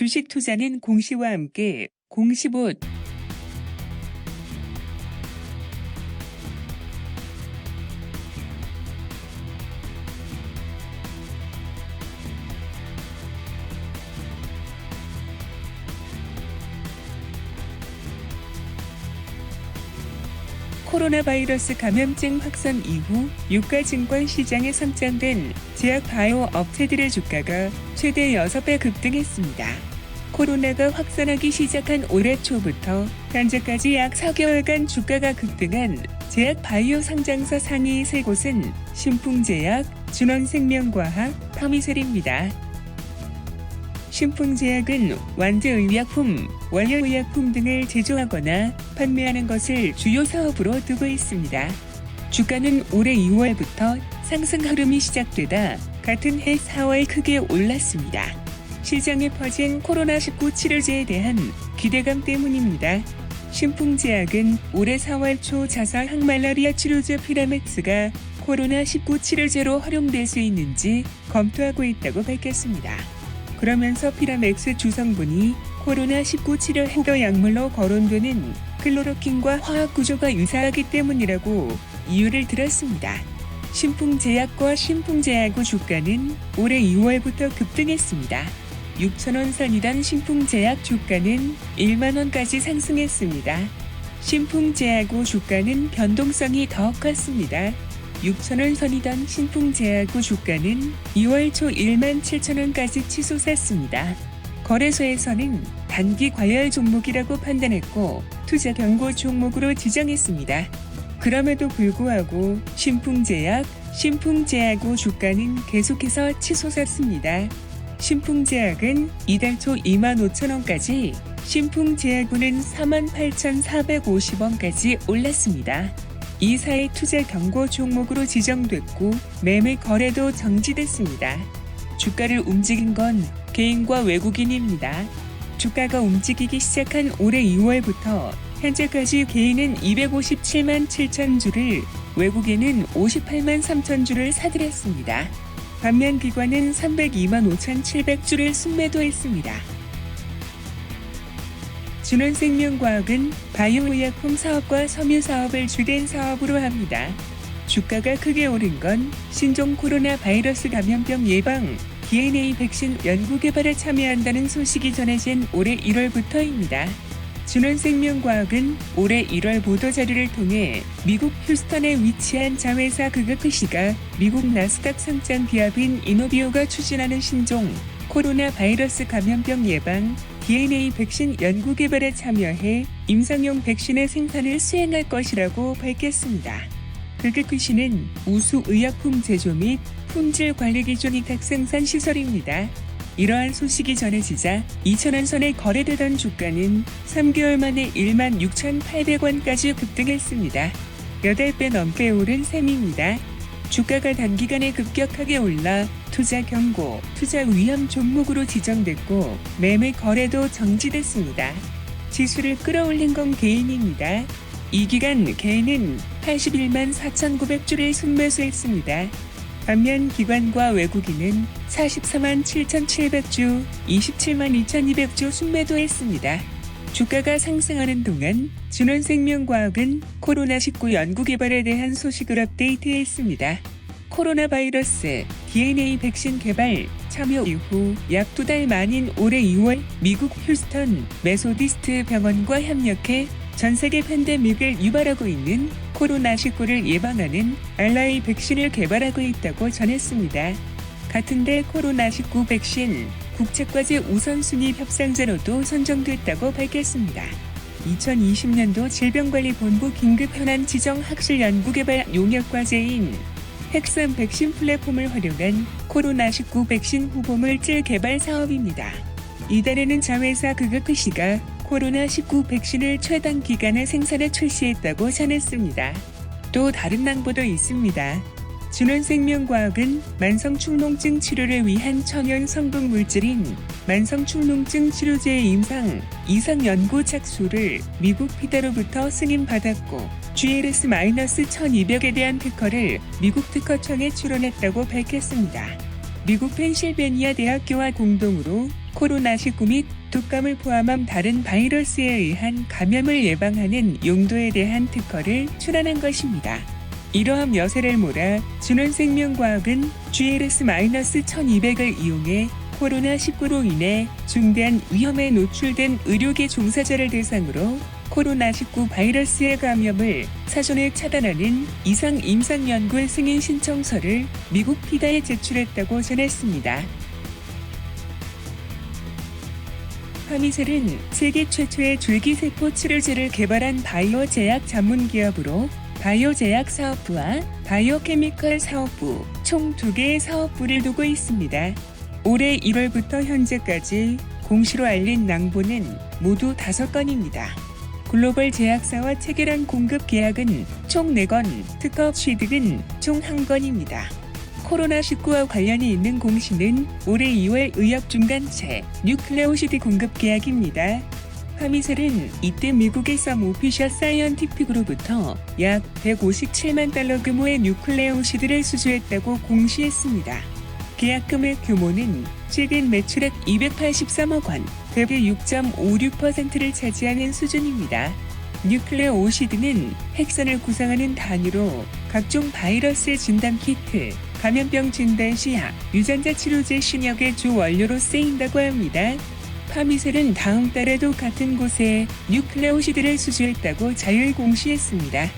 주식 투자는 공시와 함께 공시봇 코로나 바이러스 감염증 확산 이후 유가 증권 시장에 선정된 제약 바이오 업체들의 주가가 최대 6배 급등했습니다. 코로나가 확산하기 시작한 올해 초부터 현재까지 약 4개월간 주가가 급등한 제약 바이오 상장사 상위 세 곳은 신풍제약, 준원생명과학, 파미셀입니다. 신풍제약은 완제의약품, 원료의약품 등을 제조하거나 판매하는 것을 주요 사업으로 두고 있습니다. 주가는 올해 2월부터 상승 흐름이 시작되다 같은 해 4월 크게 올랐습니다. 시장에 퍼진 코로나19 치료제에 대한 기대감 때문입니다. 신풍제약은 올해 4월 초 자사 항말라리아 치료제 피라맥스가 코로나19 치료제로 활용될 수 있는지 검토하고 있다고 밝혔습니다. 그러면서 피라맥스 주성분이 코로나19 치료 행도 약물로 거론되는 클로로킨과 화학 구조가 유사하기 때문이라고 이유를 들었습니다. 신풍제약과 신풍제약의 주가는 올해 2월부터 급등했습니다. 6천원 선이던 신풍제약 주가는 1만원까지 상승했습니다. 신풍제약의 주가는 변동성이 더 컸습니다. 6천원 선이던 신풍제약의 주가는 2월 초 1만 7천원까지 치솟았습니다. 거래소에서는 단기 과열 종목이라고 판단했고 투자 경고 종목으로 지정했습니다. 그럼에도 불구하고 신풍제약, 신풍제약의 주가는 계속해서 치솟았습니다. 신풍제약은 이달 초 2만 5천원까지, 신풍제약은 4만 8,450원까지 올랐습니다. 이사의 투자 경고 종목으로 지정됐고 매매 거래도 정지됐습니다. 주가를 움직인 건 개인과 외국인입니다. 주가가 움직이기 시작한 올해 2월부터 현재까지 개인은 257만 7천 주를 외국인은 58만 3천 주를 사들였습니다. 반면 기관은 302만 5천 700주를 순매도했습니다. 준원생명과학은 바이오의약품 사업과 섬유 사업을 주된 사업으로 합니다. 주가가 크게 오른 건 신종 코로나 바이러스 감염병 예방 DNA 백신 연구 개발에 참여한다는 소식이 전해진 올해 1월부터입니다. 준원생명과학은 올해 1월 보도자료를 통해 미국 휴스턴에 위치한 자회사 그가크시가 미국 나스닥 상장 기업인 이노비오가 추진하는 신종 코로나 바이러스 감염병 예방 DNA 백신 연구 개발에 참여해 임상용 백신의 생산을 수행할 것이라고 밝혔습니다. 그그크시는 우수 의약품 제조 및 품질 관리 기준 위탁 생산 시설입니다. 이러한 소식이 전해지자 2천원 선에 거래되던 주가는 3개월 만에 1만 6,800원까지 급등했습니다. 8배 넘게 오른 셈입니다. 주가가 단기간에 급격하게 올라 투자 경고, 투자 위험 종목으로 지정됐고 매매 거래도 정지됐습니다. 지수를 끌어올린 건 개인입니다. 이 기간 개인은 81만 4,900주를 순매수했습니다. 반면 기관과 외국인은 44만 7,700주, 27만 2,200주 순매도했습니다. 주가가 상승하는 동안 준원생명과학은 코로나19 연구개발에 대한 소식을 업데이트했습니다. 코로나 바이러스 DNA 백신 개발 참여 이후 약 두 달 만인 올해 2월 미국 휴스턴 메소디스트 병원과 협력해 전 세계 팬데믹을 유발하고 있는 코로나19를 예방하는 알라이 백신을 개발하고 있다고 전했습니다. 같은데 코로나19 백신 국책과제 우선순위 협상자로도 선정됐다고 밝혔습니다. 2020년도 질병관리본부 긴급 현안 지정 학술 연구 개발 용역 과제인 핵산 백신 플랫폼을 활용한 코로나19 백신 후보물질 개발 사업입니다. 이달에는 자회사 그가크시가 코로나19 백신을 최단 기간에 생산해 출시했다고 전했습니다. 또 다른 낭보도 있습니다. 준원생명과학은 만성축농증 치료를 위한 천연 성분 물질인 만성축농증 치료제의 임상 이상 연구 착수를 미국 피다로부터 승인받았고 GLS-1200에 대한 특허를 미국 특허청에 출원했다고 밝혔습니다. 미국 펜실베니아 대학교와 공동으로 코로나19 및 독감을 포함한 다른 바이러스에 의한 감염을 예방하는 용도에 대한 특허를 출원한 것입니다. 이러한 여세를 몰아 준원생명과학은 GLS-1200을 이용해 코로나19로 인해 중대한 위험에 노출된 의료계 종사자를 대상으로 코로나19 바이러스의 감염을 사전에 차단하는 이상 임상 연구 승인 신청서를 미국 피다에 제출했다고 전했습니다. 파미셀은 세계 최초의 줄기세포 치료제를 개발한 바이오 제약 전문 기업으로 바이오 제약 사업부와 바이오 케미컬 사업부 총 두 개의 사업부를 두고 있습니다. 올해 1월부터 현재까지 공시로 알린 낭보는 모두 5건입니다. 글로벌 제약사와 체결한 공급 계약은 총 4건, 특허 취득은 총 1건입니다. 코로나19와 관련이 있는 공시는 올해 2월 의약 중간체 뉴클레오시드 공급 계약입니다. 파미셀은 이때 미국의 서모피셔 사이언티픽으로부터 약 157만 달러 규모의 뉴클레오시드를 수주했다고 공시했습니다. 계약 금액 규모는 최근 매출액 283억 원, 대비 6.56%를 차지하는 수준입니다. 뉴클레오시드는 핵선을 구성하는 단위로 각종 바이러스 진단 키트, 감염병 진단 시약, 유전자 치료제 신약의 주 원료로 쓰인다고 합니다. 파미셀은 다음 달에도 같은 곳에 뉴클레오시드를 수주했다고 자율 공시했습니다.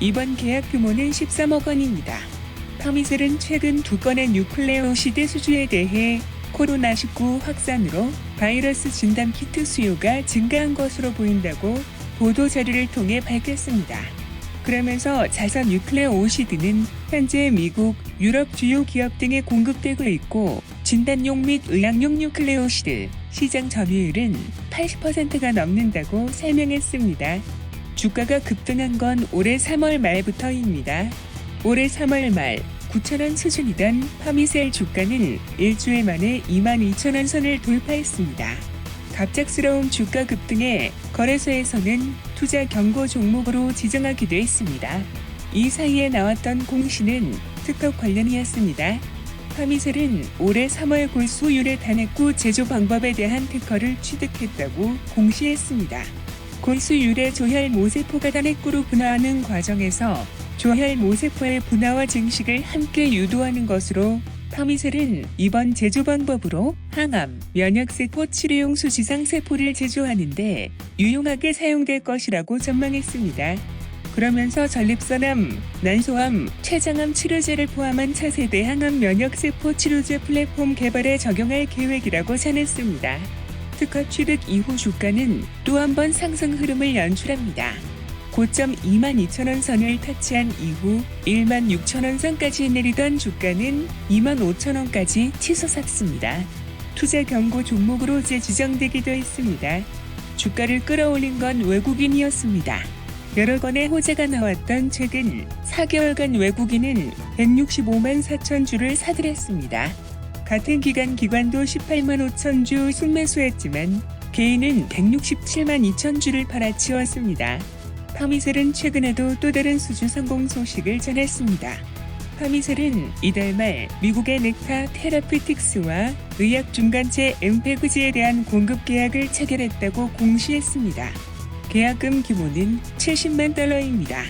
이번 계약 규모는 13억 원입니다. 파미셀은 최근 두 건의 뉴클레오시드 수주에 대해 코로나19 확산으로 바이러스 진단 키트 수요가 증가한 것으로 보인다고 보도 자료를 통해 밝혔습니다. 그러면서 자선 뉴클레오시드는 현재 미국, 유럽 주요 기업 등에 공급되고 있고 진단용 및 의학용 뉴클레오시드 시장 점유율은 80%가 넘는다고 설명했습니다. 주가가 급등한 건 올해 3월 말부터입니다. 올해 3월 말 9천원 수준이던 파미셀 주가는 일주일 만에 2만 2천원 선을 돌파했습니다. 갑작스러운 주가 급등에 거래소에서는 투자 경고 종목으로 지정하기도 했습니다. 이 사이에 나왔던 공시는 특허 관련이었습니다. 파미셀은 올해 3월 골수 유래 단핵구 제조 방법에 대한 특허를 취득했다고 공시했습니다. 골수 유래 조혈 모세포가 단핵구로 분화하는 과정에서 조혈 모세포의 분화와 증식을 함께 유도하는 것으로 파미셀은 이번 제조 방법으로 항암, 면역세포 치료용 수지상 세포를 제조하는데 유용하게 사용될 것이라고 전망했습니다. 그러면서 전립선암, 난소암, 췌장암 치료제를 포함한 차세대 항암 면역세포 치료제 플랫폼 개발에 적용할 계획이라고 전했습니다. 특허 취득 이후 주가는 또 한 번 상승 흐름을 연출합니다. 고점 22,000원 선을 터치한 이후 16,000원 선까지 내리던 주가는 25,000원까지 치솟았습니다. 투자 경고 종목으로 재지정되기도 했습니다. 주가를 끌어올린 건 외국인이었습니다. 여러 건의 호재가 나왔던 최근 4개월간 외국인은 165만 4천 주를 사들였습니다. 같은 기간 기관도 18만 5천 주 순매수했지만 개인은 167만 2천 주를 팔아치웠습니다. 파미셀은 최근에도 또 다른 수주 성공 소식을 전했습니다. 파미셀은 이달 말 미국의 넥타 테라피틱스와 의약 중간체 엠페그지에 대한 공급 계약을 체결했다고 공시했습니다. 계약금 규모는 70만 달러입니다.